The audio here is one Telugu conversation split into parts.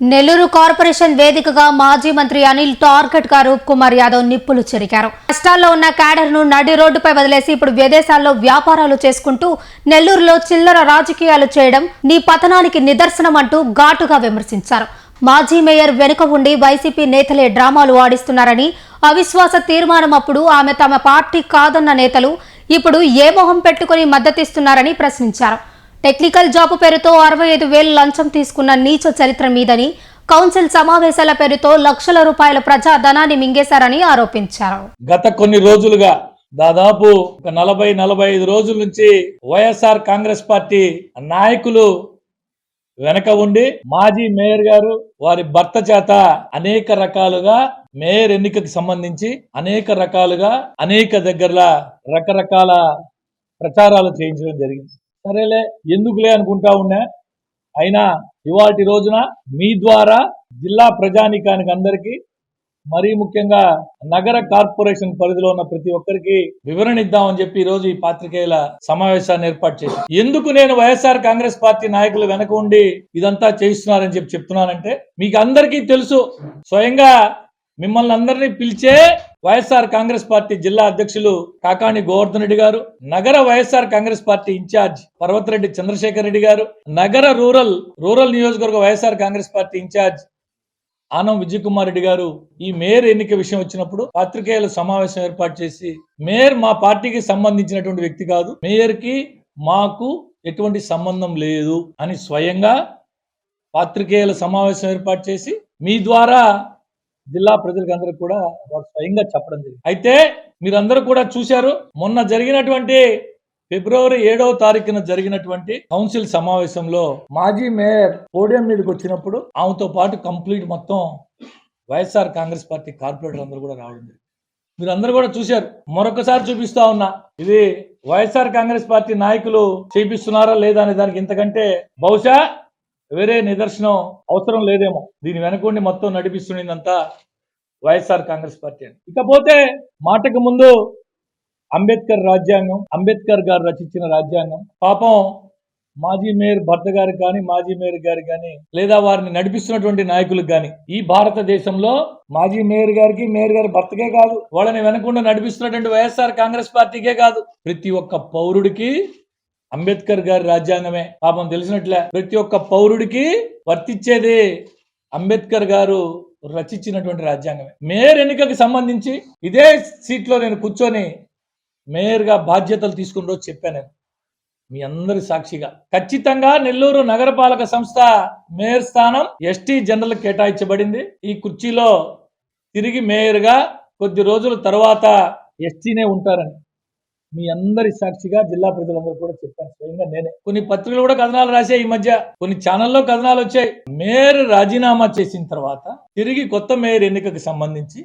నెల్లూరు కార్పొరేషన్ వేదికగా మాజీ మంత్రి అనిల్ టార్గెట్గా రూప్ కుమార్ యాదవ్ నిప్పులు చెరికారు. కష్టాల్లో ఉన్న క్యాడర్ను నడి రోడ్డుపై వదిలేసి ఇప్పుడు విదేశాల్లో వ్యాపారాలు చేసుకుంటూ నెల్లూరులో చిల్లర రాజకీయాలు చేయడం నీ పతనానికి నిదర్శనం అంటూ ఘాటుగా విమర్శించారు. మాజీ మేయర్ వెనుక ఉండి వైసీపీ నేతలే డ్రామాలు ఆడిస్తున్నారని అవిశ్వాస తీర్మానం అప్పుడు ఆమె తమ పార్టీ కాదన్న నేతలు ఇప్పుడు ఏ మొహం పెట్టుకుని మద్దతిస్తున్నారని ప్రశ్నించారు. టెక్నికల్ జాబ్ పేరుతో అరవై ఐదు వేలు లంచం తీసుకున్న నీచ చరిత్ర మీదని కౌన్సిల్ సమావేశాల పేరుతో లక్షల రూపాయల ప్రజా ధనాన్ని మింగేశారని ఆరోపించారు. గత కొన్ని రోజులుగా దాదాపు ఒక నలభై నలభై ఐదు రోజుల నుంచి వైఎస్ఆర్ కాంగ్రెస్ పార్టీ నాయకులు వెనక ఉండి మాజీ మేయర్ గారు వారి భర్త చేత అనేక రకాలుగా మేయర్ ఎన్నికకు సంబంధించి అనేక రకాలుగా అనేక దగ్గరలా రకరకాల ప్రచారాలు చేయించడం జరిగింది. సరేలే ఎందుకులే అనుకుంటా ఉన్నా? అయినా ఇవాటి రోజున మీ ద్వారా జిల్లా ప్రజానీకానికి అందరికీ మరీ ముఖ్యంగా నగర కార్పొరేషన్ పరిధిలో ఉన్న ప్రతి ఒక్కరికి వివరణ ఇద్దామని చెప్పి ఈ రోజు ఈ పాత్రికేయుల సమావేశాన్ని ఏర్పాటు చేశాను ఎందుకు నేను వైఎస్ఆర్ కాంగ్రెస్ పార్టీ నాయకులు వెనక ఉండి ఇదంతా చేయిస్తున్నారని చెప్పి చెప్తున్నానంటే మీకు అందరికీ తెలుసు. స్వయంగా మిమ్మల్ని అందరినీ పిలిచే వైఎస్ఆర్ కాంగ్రెస్ పార్టీ జిల్లా అధ్యక్షులు కాకాణి గోవర్ధన్ రెడ్డి గారు నగర YSR Congress party in-charge Parvathareddy Chandrasekhar Reddy garu నగర రూరల్ రూరల్ నియోజకవర్గ YSR Congress party in-charge Anam Vijay Kumar Reddy garu ఈ మేయర్ ఎన్నిక విషయం వచ్చినప్పుడు పాత్రికేయుల సమావేశం ఏర్పాటు చేసి మేయర్ మా పార్టీకి సంబంధించినటువంటి వ్యక్తి కాదు మేయర్కి మాకు ఎటువంటి సంబంధం లేదు అని స్వయంగా పాత్రికేయుల సమావేశం ఏర్పాటు చేసి మీ ద్వారా జిల్లా ప్రజలకు అందరికి కూడా వారు స్వయంగా చెప్పడం జరిగింది. అయితే మీరందరూ కూడా చూశారు మొన్న జరిగినటువంటి ఫిబ్రవరి ఏడవ తారీఖున జరిగినటువంటి కౌన్సిల్ సమావేశంలో మాజీ మేయర్ పోడియం మీదకి వచ్చినప్పుడు ఆమెతో పాటు కంప్లీట్ మొత్తం వైఎస్ఆర్ కాంగ్రెస్ పార్టీ కార్పొరేటర్ అందరూ కూడా రావడం జరిగింది. మీరందరూ కూడా చూశారు మరొకసారి చూపిస్తా ఉన్నా ఇది వైఎస్ఆర్ కాంగ్రెస్ పార్టీ నాయకులు చేపిస్తున్నారా లేదా అనే దానికి ఇంతకంటే బహుశా వేరే నిదర్శనం అవసరం లేదేమో. దీని వెనకుండి మొత్తం నడిపిస్తుండేదంతా వైఎస్ఆర్ కాంగ్రెస్ పార్టీ అని. ఇకపోతే మాటకు ముందు అంబేద్కర్ రాజ్యాంగం అంబేద్కర్ గారు రచించిన రాజ్యాంగం. పాపం మాజీ మేయర్ భర్త గారికి కానీ మాజీ మేయర్ గారు కానీ లేదా వారిని నడిపిస్తున్నటువంటి నాయకులకు కానీ ఈ భారతదేశంలో మాజీ మేయర్ గారికి మేయర్ గారి భర్తకే కాదు వాళ్ళని వెనకుండా నడిపిస్తున్నటువంటి వైఎస్ఆర్ కాంగ్రెస్ పార్టీకే కాదు. ప్రతి ఒక్క పౌరుడికి అంబేద్కర్ గారి రాజ్యాంగమే. పాపం తెలిసినట్లే ప్రతి ఒక్క పౌరుడికి వర్తించేది అంబేద్కర్ గారు రచించినటువంటి రాజ్యాంగమే. మేయర్ ఎన్నికకి సంబంధించి ఇదే సీట్లో నేను కూర్చొని మేయర్గా బాధ్యతలు తీసుకున్న రోజు చెప్పాను నేను. మీ అందరి సాక్షిగా. ఖచ్చితంగా నెల్లూరు నగరపాలక సంస్థ మేయర్ స్థానం ఎస్టీ జనరల్ కేటాయించబడింది. ఈ కుర్చీలో తిరిగి మేయర్గా కొద్ది రోజుల తర్వాత ఎస్టీనే ఉంటారని. మీ అందరి సాక్షిగా జిల్లా ప్రజలందరూ కూడా చెప్పాను స్వయంగా నేనే. కొన్ని పత్రికలు కూడా కథనాలు రాశాయి ఈ మధ్య. కొన్ని ఛానల్లో కథనాలు వచ్చాయి. మేయర్ రాజీనామా చేసిన తర్వాత తిరిగి కొత్త మేయర్ ఎన్నికకు సంబంధించి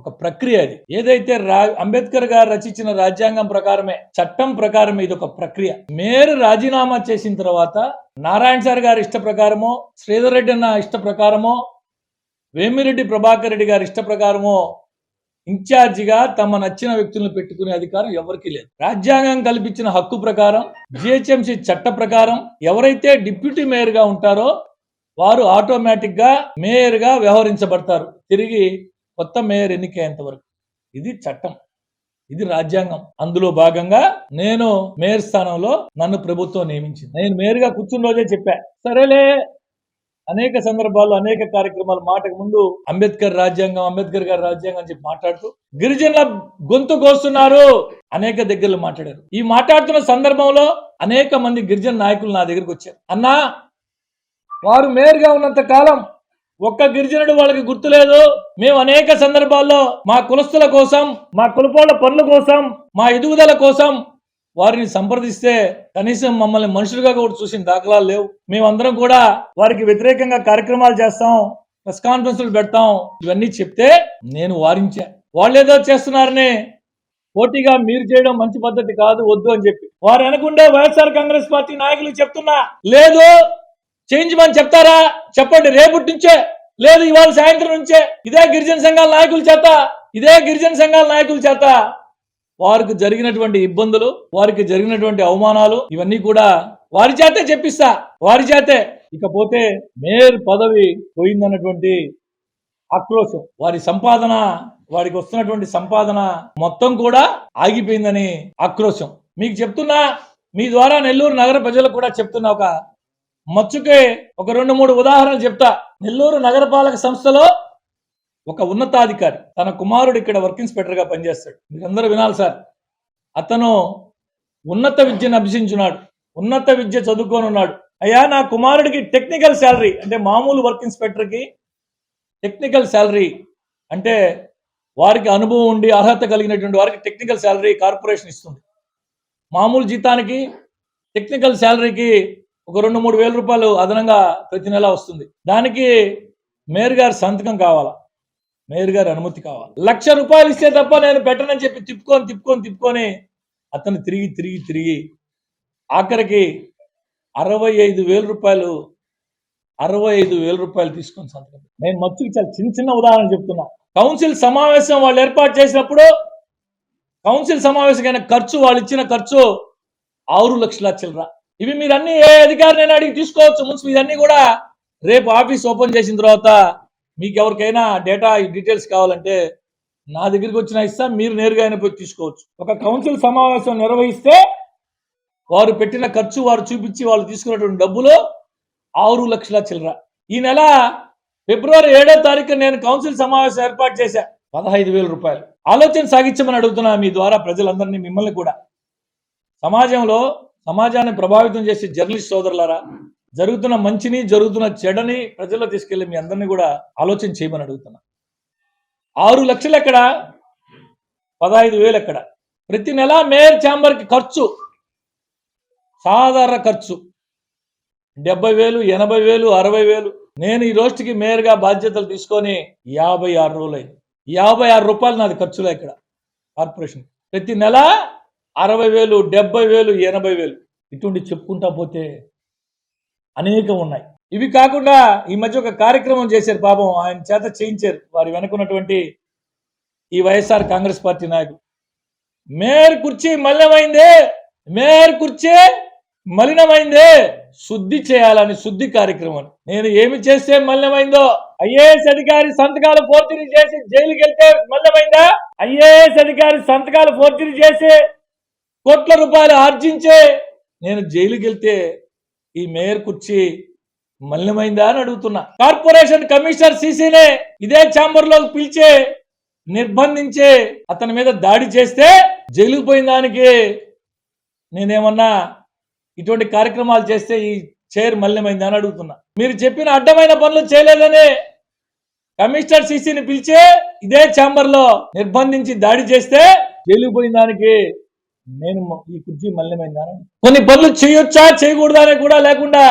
ఒక ప్రక్రియ అది. ఏదైతే రా అంబేద్కర్ గారు రచించిన రాజ్యాంగం ప్రకారమే చట్టం ప్రకారమే ఇది ఒక ప్రక్రియ. మేయర్ రాజీనామా చేసిన తర్వాత నారాయణ సార్ గారి ఇష్ట ప్రకారమో శ్రీధర్ రెడ్డి అన్న ఇష్ట ప్రకారమో వేమిరెడ్డి ప్రభాకర్ రెడ్డి గారి ఇష్ట ప్రకారమో ఇన్ఛార్జిగా తమ నచ్చిన వ్యక్తులను పెట్టుకునే అధికారం ఎవరికీ లేదు. రాజ్యాంగం కల్పించిన హక్కు ప్రకారం జిహెచ్ఎంసి చట్ట ప్రకారం ఎవరైతే డిప్యూటీ మేయర్గా ఉంటారో వారు ఆటోమేటిక్గా మేయర్గా వ్యవహరించబడతారు. తిరిగి కొత్త మేయర్ ఎన్నికయ్యేంత వరకు. ఇది చట్టం. ఇది రాజ్యాంగం. అందులో భాగంగా నేను మేయర్ స్థానంలో నన్ను ప్రభుత్వం నియమించింది. నేను మేయర్గా కూర్చున్న రోజే చెప్పా. సరేలే అనేక సందర్భాల్లో అనేక కార్యక్రమాలు మాటకు ముందు అంబేద్కర్ రాజ్యాంగం అంబేద్కర్ గారి రాజ్యాంగం అని చెప్పి మాట్లాడుతూ గిరిజనుల గొంతు కోస్తున్నారు. అనేక దగ్గరలో మాట్లాడారు. ఈ మాట్లాడుతున్న సందర్భంలో అనేక మంది గిరిజన నాయకులు నా దగ్గరికి వచ్చారు. అన్నా వారు మేయర్గా ఉన్నంత కాలం ఒక్క గిరిజనుడు వాళ్ళకి గుర్తులేదు. మేము అనేక సందర్భాల్లో మా కులస్తుల కోసం మా కులపోళ్ళ పనుల కోసం మా ఎదుగుదల కోసం వారిని సంప్రదిస్తే కనీసం మమ్మల్ని మనుషులుగా కూడా చూసిన దాఖలాలు లేవు. మేమందరం కూడా వారికి వ్యతిరేకంగా కార్యక్రమాలు చేస్తాం ప్రెస్ కాన్ఫరెన్స్లు పెడతాం. ఇవన్నీ చెప్తే నేను వారించా. వాళ్ళు ఏదో చేస్తున్నారని పోటీగా మీరు చేయడం మంచి పద్ధతి కాదు వద్దు అని చెప్పి. వారు అనుకుంటే వైఎస్ఆర్ కాంగ్రెస్ పార్టీ నాయకులు చెప్తున్నా. లేదు చేయించమని చెప్తారా? చెప్పండి రేపటి నుంచే. లేదు ఇవాళ సాయంత్రం నుంచే. ఇదే గిరిజన సంఘాల నాయకుల చేత ఇదే గిరిజన సంఘాల నాయకుల చేత. వారికి జరిగినటువంటి ఇబ్బందులు వారికి జరిగినటువంటి అవమానాలు ఇవన్నీ కూడా వారి చేతే చెప్పిస్తా. వారి చేతే. ఇకపోతే మేయర్ పదవి పోయిందన్నటువంటి ఆక్రోశం వారి సంపాదన వారికి వస్తున్నటువంటి సంపాదన మొత్తం కూడా ఆగిపోయిందని ఆక్రోశం. మీకు చెప్తున్నా మీ ద్వారా నెల్లూరు నగర ప్రజలకు కూడా చెప్తున్నా ఒక మచ్చుకే ఒక రెండు మూడు ఉదాహరణలు చెప్తా. నెల్లూరు నగరపాలక సంస్థలో ఒక ఉన్నతాధికారి తన కుమారుడు ఇక్కడ వర్క్ ఇన్స్పెక్టర్గా పనిచేస్తాడు. మీరందరూ వినాలి సార్. అతను ఉన్నత విద్యను అభ్యసించున్నాడు. ఉన్నత విద్య చదువుకొని ఉన్నాడు. అయ్యా నా కుమారుడికి టెక్నికల్ శాలరీ అంటే మామూలు వర్క్ ఇన్స్పెక్టర్కి టెక్నికల్ శాలరీ అంటే వారికి అనుభవం ఉండి అర్హత కలిగినటువంటి వారికి టెక్నికల్ శాలరీ కార్పొరేషన్ ఇస్తుంది. మామూలు జీతానికి టెక్నికల్ శాలరీకి ఒక రెండు మూడు వేల రూపాయలు అదనంగా ప్రతి నెల వస్తుంది. దానికి మేయర్ గారి సంతకం కావాలా? మేయర్ గారి అనుమతి కావాలి. లక్ష రూపాయలు ఇస్తే తప్ప నేను పెట్టనని చెప్పి తిప్పుకొని తిప్పుకొని తిప్పుకొని అతను తిరిగి తిరిగి తిరిగి ఆఖరికి అరవై ఐదు వేల రూపాయలు అరవై ఐదు వేల రూపాయలు తీసుకొని సంతకం నేను మత్తుకి చాలా చిన్న చిన్న ఉదాహరణ చెప్తున్నా. కౌన్సిల్ సమావేశం వాళ్ళు ఏర్పాటు చేసినప్పుడు కౌన్సిల్ సమావేశమైన ఖర్చు వాళ్ళు ఇచ్చిన ఖర్చు ఆరు లక్షల చిల్లర. ఇవి మీరు అన్ని ఏ అధికారిని అడిగి తీసుకోవచ్చు. మున్సిపల్ ఇవన్నీ కూడా రేపు ఆఫీస్ ఓపెన్ చేసిన తర్వాత మీకు ఎవరికైనా డేటా డీటెయిల్స్ కావాలంటే నా దగ్గరికి వచ్చిన ఇస్తా మీరు నేరుగా అయినా పోయి తీసుకోవచ్చు. ఒక కౌన్సిల్ సమావేశం నిర్వహిస్తే వారు పెట్టిన ఖర్చు వారు చూపించి వాళ్ళు తీసుకున్నటువంటి డబ్బులు ఆరు లక్షల చిల్లర. ఈ నెల ఫిబ్రవరి ఏడో తారీఖు నేను కౌన్సిల్ సమావేశం ఏర్పాటు చేశా. పదహైదు వేల రూపాయలు. ఆలోచన సాగించమని అడుగుతున్నా మీ ద్వారా ప్రజలందరినీ మిమ్మల్ని కూడా. సమాజంలో సమాజాన్ని ప్రభావితం చేసే జర్నలిస్ట్ సోదరులారా జరుగుతున్న మంచిని జరుగుతున్న చెడని ప్రజల్లో తీసుకెళ్ళి మీ అందరినీ కూడా ఆలోచన చేయమని అడుగుతున్నా. ఆరు లక్షలు ఎక్కడ? పదహైదు వేలు ఎక్కడ? ప్రతి నెల మేయర్ ఛాంబర్కి ఖర్చు. సాధారణ ఖర్చు. డెబ్బై వేలు ఎనభై వేలు అరవై వేలు. నేను ఈ రోజుకి మేయర్గా బాధ్యతలు తీసుకొని యాభై ఆరు రోజులైంది. యాభై ఆరు రూపాయలు నాది ఖర్చులో ఇక్కడ. కార్పొరేషన్. ప్రతి నెల అరవై వేలు డెబ్బై వేలు ఎనభై వేలు. ఇటువంటి చెప్పుకుంటా పోతే అనేకం ఉన్నాయి ఇవి కాకుండా ఈ మధ్య ఒక కార్యక్రమం చేశారు పాపం. ఆయన చేత చేయించారు. వారి వెనుకున్నటువంటి ఈ వైఎస్ఆర్ కాంగ్రెస్ పార్టీ నాయకులు. మేర్ కుర్చీ మలినమైందే. మేర్ కుర్చీ మలినమైందే. శుద్ధి చేయాలని శుద్ధి కార్యక్రమం. నేను ఏమి చేస్తే మలినమైందో? ఐఏఎస్ అధికారి సంతకాలు ఫోర్జరీ చేసి జైలుకి వెళ్తే మలినమైందా? ఐఏఎస్ అధికారి సంతకాలు ఫోర్జరీ చేసి కోట్ల రూపాయలు ఆర్జించే నేను జైలుకి వెళ్తే ఈ మేయర్ కుర్చీ మలినమైందా అని అడుగుతున్నా. కార్పొరేషన్ కమిషనర్ సీసీనే ఇదే ఛాంబర్లో పిలిచే నిర్బంధించే అతని మీద దాడి చేస్తే జైలుకు పోయిన దానికి నేనేమన్నా ఇటువంటి కార్యక్రమాలు చేస్తే ఈ చైర్ మలినమైందా అని అడుగుతున్నా. మీరు చెప్పిన అడ్డమైన పనులు చేయలేదని కమిషనర్ సీసీని పిలిచే ఇదే ఛాంబర్లో నిర్బంధించి దాడి చేస్తే జైలుకు పోయిన దానికి నేను ఈ కుర్జీ మలినమైందా కొన్ని పనులు చేయొచ్చా చేయకూడదా అని కూడా లేకుండా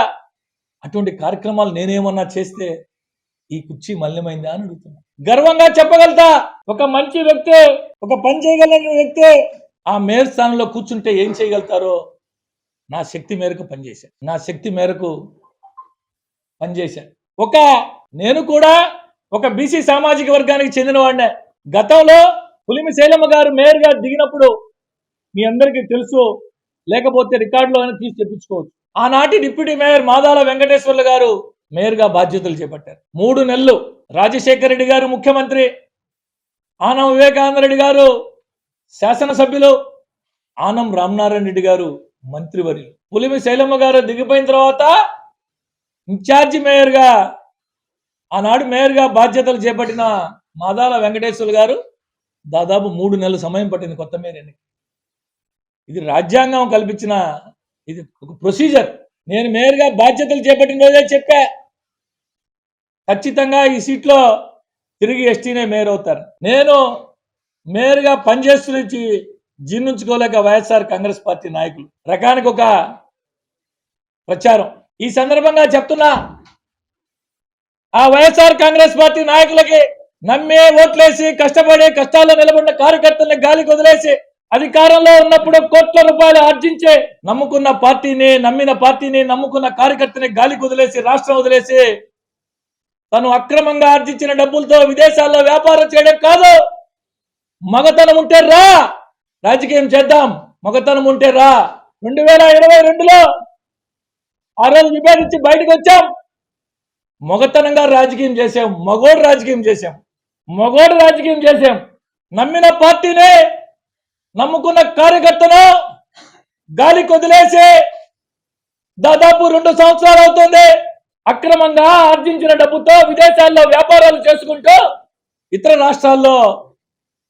అటువంటి కార్యక్రమాలు నేనేమన్నా చేస్తే ఈ కుర్చీ మలినమైందా అని అడుగుతున్నా. గర్వంగా చెప్పగలుగుతా ఒక మంచి వ్యక్తి ఒక పని చేయగలిగిన వ్యక్తి ఆ మేయర్ స్థానంలో కూర్చుంటే ఏం చేయగలుగుతారో నా శక్తి మేరకు పనిచేశాను నా శక్తి మేరకు పనిచేశాను ఒక నేను కూడా ఒక బీసీ సామాజిక వర్గానికి చెందిన వాడినే. గతంలో పులిమి శైలమ్మ గారు మేయర్గా దిగినప్పుడు మీ అందరికీ తెలుసు. లేకపోతే రికార్డులో అయినా తీసి చెప్పించుకోవచ్చు. ఆనాటి డిప్యూటీ మేయర్ మాదాల వెంకటేశ్వర్లు గారు మేయర్గా బాధ్యతలు చేపట్టారు. మూడు నెలలు రాజశేఖర రెడ్డి గారు ముఖ్యమంత్రి ఆనం వివేకానంద రెడ్డి గారు శాసనసభ్యులు ఆనం రామనారాయణ రెడ్డి గారు మంత్రివర్యులు. పులిమి శైలమ్మ గారు దిగిపోయిన తర్వాత ఇన్ఛార్జి మేయర్గా ఆనాడు మేయర్గా బాధ్యతలు చేపట్టిన మాదాల వెంకటేశ్వర్లు గారు దాదాపు మూడు నెలల సమయం పట్టింది కొత్త మేయర్ ఎన్నిక ఇది రాజ్యాంగం కల్పించిన ఇది ఒక ప్రొసీజర్ నేను మేయర్గా బాధ్యతలు చేపట్టిన రోజే చెప్పా. ఖచ్చితంగా ఈ సీట్లో తిరిగి ఎస్టీనే మేయర్ అవుతారు. నేను మేయర్గా పనిచేస్తున్న జీర్ణించుకోలేక వైఎస్ఆర్ కాంగ్రెస్ పార్టీ నాయకులు. రకానికి ఒక ప్రచారం. ఈ సందర్భంగా చెప్తున్నా ఆ వైఎస్ఆర్ కాంగ్రెస్ పార్టీ నాయకులకి నమ్మే ఓట్లేసి కష్టపడి కష్టాల్లో నిలబడిన కార్యకర్తల్ని గాలికి వదిలేసి అధికారంలో ఉన్నప్పుడు కోట్ల రూపాయలు ఆర్జించే నమ్ముకున్న పార్టీని నమ్మిన పార్టీని నమ్ముకున్న కార్యకర్తని గాలికి వదిలేసి రాష్ట్రం వదిలేసి తను అక్రమంగా ఆర్జించిన డబ్బులతో విదేశాల్లో వ్యాపారం చేయడం కాదు. మగతనం ఉంటే రా. రాజకీయం చేద్దాం. మగతనం ఉంటే రా. రెండు వేల ఇరవై రెండులో ఆ రోజు విభేదించి బయటకు వచ్చాం. మగతనంగా రాజకీయం చేసాం మగోడు రాజకీయం చేశాం. మగోడు రాజకీయం చేశాం. నమ్మిన పార్టీనే నమ్ముకున్న కార్యకర్తను గాలి కొదిలేసి దాదాపు రెండు సంవత్సరాలు అవుతుంది. అక్రమంగా ఆర్జించిన డబ్బుతో విదేశాల్లో వ్యాపారాలు చేసుకుంటూ ఇతర రాష్ట్రాల్లో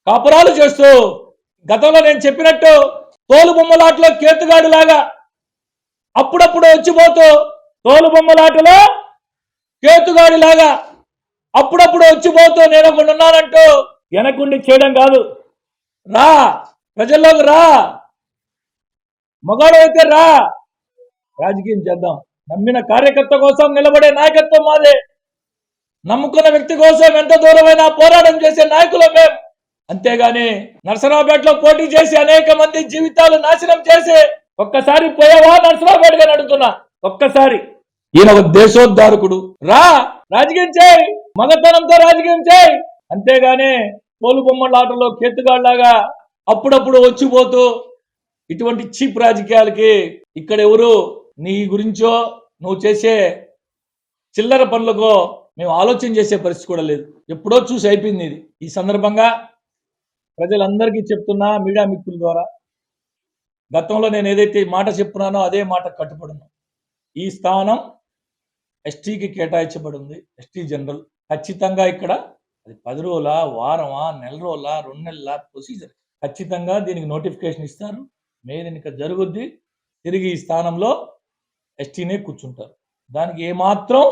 కాపురాలు చేస్తూ గతంలో నేను చెప్పినట్టు తోలు బొమ్మలాటలో కేతుగాడు లాగా అప్పుడప్పుడు వచ్చిపోతూ తోలు బొమ్మలాటలో కేతుగాడి లాగా అప్పుడప్పుడు వచ్చిపోతూ నేను ఒకడు ఉన్నానంటూ వెనకుండి చేయడం కాదు. రా ప్రజల్లోకి రా. మగాడు అయితే రా. రాజకీయం చేద్దాం. నమ్మిన కార్యకర్త కోసం నిలబడే నాయకత్వం మాదే. నమ్ముకున్న వ్యక్తి కోసం ఎంత దూరమైనా పోరాటం చేసే నాయకులం మేం. అంతేగాని నరసరావుపేటలో పోటీ చేసి అనేక మంది జీవితాలు నాశనం చేసి ఒక్కసారి పోయావా నరసరావుపేట గారు అడుగుతున్నా. ఒక్కసారి. ఈయన ఒక దేశోద్ధారకుడు. రా. రాజకీయం చేయి. మగతనంతో రాజకీయం చేయి. అంతేగాని తోలు బొమ్మల ఆటలో కేతుగాళ్ళాగా అప్పుడప్పుడు వచ్చిపోతూ ఇటువంటి చీప్ రాజకీయాలకి ఇక్కడ ఎవరు నీ గురించో నువ్వు చేసే చిల్లర పనులకో మేము ఆలోచన చేసే పరిస్థితి కూడా లేదు. ఎప్పుడో చూసి అయిపోయింది ఇది. ఈ సందర్భంగా ప్రజలందరికీ చెప్తున్నా మీడియా మిత్రుల ద్వారా గతంలో నేను ఏదైతే మాట చెప్తున్నానో అదే మాట కట్టుబడును. ఈ స్థానం ఎస్టీకి కేటాయించబడింది ఎస్టీ జనరల్. ఖచ్చితంగా ఇక్కడ అది పది రోజుల వారమా నెల రోజుల రెండు నెలల ప్రొసీజర్ ఖచ్చితంగా దీనికి నోటిఫికేషన్ ఇస్తారు. మేయర్ ఎన్నిక జరుగుద్ది. తిరిగి ఈ స్థానంలో ఎస్టీనే కూర్చుంటారు. దానికి ఏమాత్రం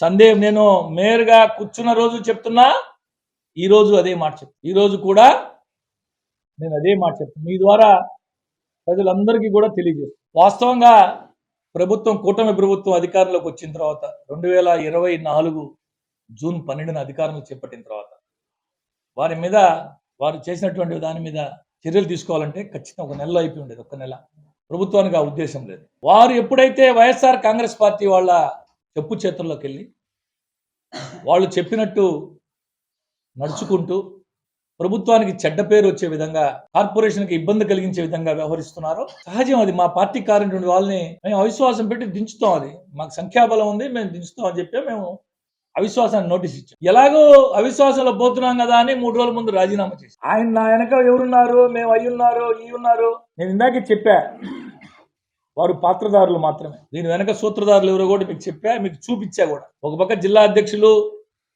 సందేహం నేను మేయర్గా కూర్చున్న రోజు చెప్తున్నా ఈరోజు అదే మాట చెప్తాను ఈరోజు కూడా నేను అదే మాట చెప్తాను మీ ద్వారా ప్రజలందరికీ కూడా తెలియజేస్తాను వాస్తవంగా ప్రభుత్వం కూటమి ప్రభుత్వం అధికారంలోకి వచ్చిన తర్వాత రెండు వేల ఇరవై నాలుగు జూన్ పన్నెండున అధికారంలో చేపట్టిన తర్వాత వారి మీద వారు చేసినటువంటి దాని మీద చర్యలు తీసుకోవాలంటే ఖచ్చితంగా ఒక నెలలో అయిపోయి ఉండేది ఒక నెల. ప్రభుత్వానికి ఆ ఉద్దేశం లేదు. వారు ఎప్పుడైతే వైఎస్ఆర్ కాంగ్రెస్ పార్టీ వాళ్ళ చెప్పు చేతుల్లోకి వెళ్ళి వాళ్ళు చెప్పినట్టు నడుచుకుంటూ ప్రభుత్వానికి చెడ్డ పేరు వచ్చే విధంగా కార్పొరేషన్కి ఇబ్బంది కలిగించే విధంగా వ్యవహరిస్తున్నారు సహజం అది. మా పార్టీ కారణటువంటి వాళ్ళని మేము అవిశ్వాసం పెట్టి దించుతాం అది. మాకు సంఖ్యాబలం ఉంది మేము దించుతాం అని చెప్పి మేము అవిశ్వాసాన్ని నోటీస్ ఇచ్చాం. ఎలాగో అవిశ్వాసంలో పోతున్నాం కదా అని మూడు రోజుల ముందు రాజీనామా చేసి ఆయన నా వెనక ఎవరున్నారు? మేము అయి ఉన్నారు ఈ ఉన్నారు. నేను ఇందాకే చెప్పా వారు పాత్రదారులు మాత్రమే. దీని వెనక సూత్రధారులు ఎవరో కూడా మీకు చెప్పా మీకు చూపించా కూడా. ఒక పక్క జిల్లా అధ్యక్షులు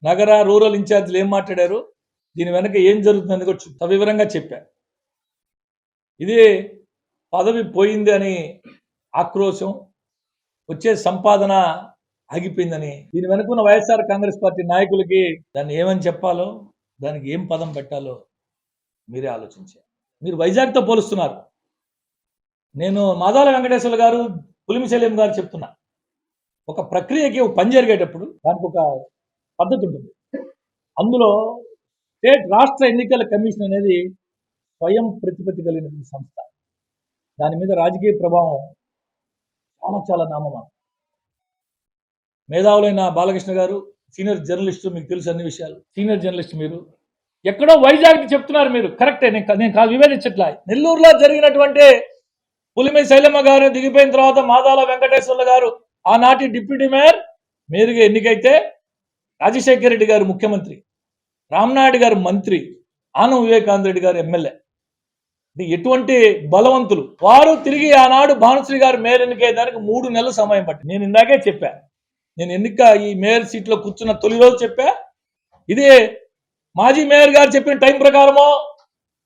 నగర రూరల్ ఇన్ఛార్జీలు ఏం మాట్లాడారు? దీని వెనక ఏం జరుగుతుందని కూడా సవివరంగా చెప్పా. ఇది పదవి పోయింది అని ఆక్రోశం వచ్చే సంపాదన ఆగిపోయిందని. దీని వెనుక ఉన్న వైఎస్ఆర్ కాంగ్రెస్ పార్టీ నాయకులకి దాన్ని ఏమని చెప్పాలో దానికి ఏం పదం పెట్టాలో మీరే ఆలోచించారు మీరు వైజాగ్తో పోలుస్తున్నారు. నేను మాదాల వెంకటేశ్వర గారు పులిమిశల్యం గారు చెప్తున్నా. ఒక ప్రక్రియకి పని జరిగేటప్పుడు దానికి ఒక పద్ధతి ఉంటుంది. అందులో స్టేట్ రాష్ట్ర ఎన్నికల కమిషన్ అనేది స్వయం ప్రతిపత్తి కలిగిన సంస్థ. దాని మీద రాజకీయ ప్రభావం చాలా చాలా నామమాత్రం. మేధావులైన బాలకృష్ణ గారు సీనియర్ జర్నలిస్ట్ మీకు తెలుసు అన్ని విషయాలు. సీనియర్ జర్నలిస్ట్ మీరు. ఎక్కడో వైజాగ్ చెప్తున్నారు మీరు. కరెక్టే నేను నేను కాదు వివేదించట్లా. నెల్లూరులో జరిగినటువంటి పులిమి శైలమ్మ గారు దిగిపోయిన తర్వాత మాదాల వెంకటేశ్వర్ల గారు ఆనాటి డిప్యూటీ మేయర్ మీరుగా ఎన్నికైతే రాజశేఖర రెడ్డి గారు ముఖ్యమంత్రి రామ్నాయుడు గారు మంత్రి ఆనం వివేకానంద రెడ్డి గారు ఎమ్మెల్యే. ఇది ఎటువంటి బలవంతులు? వారు తిరిగి ఆనాడు భానుశ్రీ గారు మేయర్ ఎన్నికయ్యేదానికి మూడు నెలలు సమయం పట్టి నేను ఇందాకే చెప్పాను నేను ఎన్నిక ఈ మేయర్ సీట్లో కూర్చున్న తొలి రోజు చెప్పా. ఇది మాజీ మేయర్ గారు చెప్పిన టైం ప్రకారమో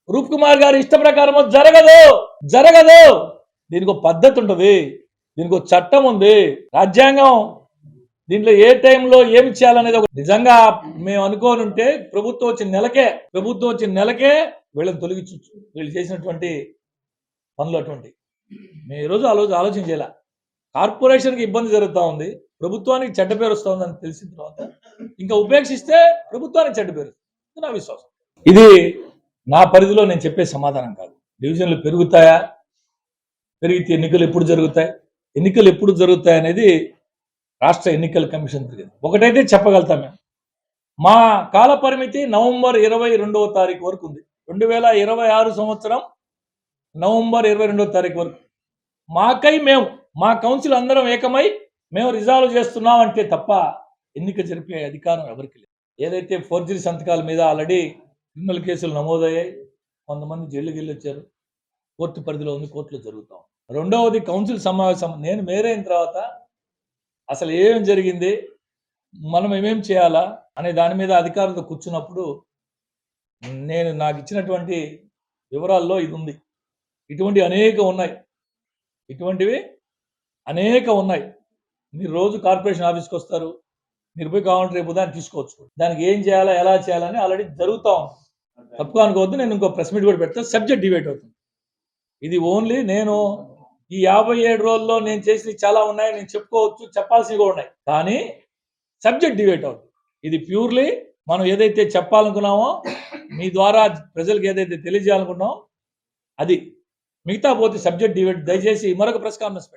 రూప్ కుమార్ గారి ఇష్ట ప్రకారమో జరగదు జరగదు. దీనికి ఒక పద్ధతి ఉంటుంది దీనికి ఒక చట్టం ఉంది. రాజ్యాంగం దీంట్లో ఏ టైంలో ఏమి చేయాలనేది ఒక నిజంగా మేము అనుకోని ఉంటే ప్రభుత్వం వచ్చిన నెలకే ప్రభుత్వం వచ్చిన నెలకే వీళ్ళని తొలగించు వీళ్ళు చేసినటువంటి పనులు అటువంటి మేము ఈ రోజు ఆలోచన ఆలోచించేలా కార్పొరేషన్కి ఇబ్బంది జరుగుతూ ఉంది. ప్రభుత్వానికి చెడ్డ పేరు వస్తుందని తెలిసిన తర్వాత ఇంకా ఉపేక్షిస్తే ప్రభుత్వానికి చెడ్డ పేరు ఇది నా విశ్వాసం. ఇది నా పరిధిలో నేను చెప్పే సమాధానం కాదు. డివిజన్లు పెరుగుతాయా? పెరిగితే ఎన్నికలు ఎప్పుడు జరుగుతాయి? ఎన్నికలు ఎప్పుడు జరుగుతాయి అనేది రాష్ట్ర ఎన్నికల కమిషన్ తెలియదు. ఒకటైతే చెప్పగలుగుతాం మేము. మా కాల పరిమితి నవంబర్ ఇరవై రెండవ తారీఖు వరకు ఉంది. రెండు వేల ఇరవై ఆరు సంవత్సరం నవంబర్ ఇరవై రెండవ తారీఖు వరకు. మాకై మేము మా కౌన్సిల్ అందరం ఏకమై మేము రిజాల్వ్ చేస్తున్నాం అంటే తప్ప ఎన్నిక జరిపే అధికారం ఎవరికి లేదు. ఏదైతే ఫోర్జరీ సంతకాల మీద ఆల్రెడీ క్రిమినల్ కేసులు నమోదయ్యాయి కొంతమంది జైలుకి వెళ్ళి వచ్చారు. కోర్టు పరిధిలో ఉంది కోర్టులో జరుగుతాం. రెండవది కౌన్సిల్ సమావేశం. నేను మేరైన తర్వాత అసలు ఏం జరిగింది మనం ఏమేం చేయాలా అనే దాని మీద అధికారులతో కూర్చున్నప్పుడు నేను నాకు ఇచ్చినటువంటి వివరాల్లో ఇది ఉంది. ఇటువంటి అనేక ఉన్నాయి. ఇటువంటివి అనేక ఉన్నాయి. మీరు రోజు కార్పొరేషన్ ఆఫీస్కి వస్తారు. మీరు పోయి కావాలంటే రేపు దాన్ని తీసుకోవచ్చు. దానికి ఏం చేయాలా ఎలా చేయాలని ఆల్రెడీ జరుగుతూ ఉంది. తప్పుగా అనుకోవద్దు నేను ఇంకో ప్రెస్ మీట్ కూడా పెడతాను సబ్జెక్ట్ డిబేట్ అవుతుంది. ఇది ఓన్లీ నేను ఈ యాభై ఏడు రోజుల్లో నేను చేసినవి చాలా ఉన్నాయి. నేను చెప్పుకోవచ్చు చెప్పాల్సినవి కూడా ఉన్నాయి. కానీ సబ్జెక్ట్ డిబేట్ అవుతుంది. ఇది ప్యూర్లీ మనం ఏదైతే చెప్పాలనుకున్నామో మీ ద్వారా ప్రజలకు ఏదైతే తెలియజేయాలనుకున్నామో అది మిగతా పోతే సబ్జెక్ట్ డిబేట్. దయచేసి మరొక ప్రెస్ కాన్ఫరెన్స్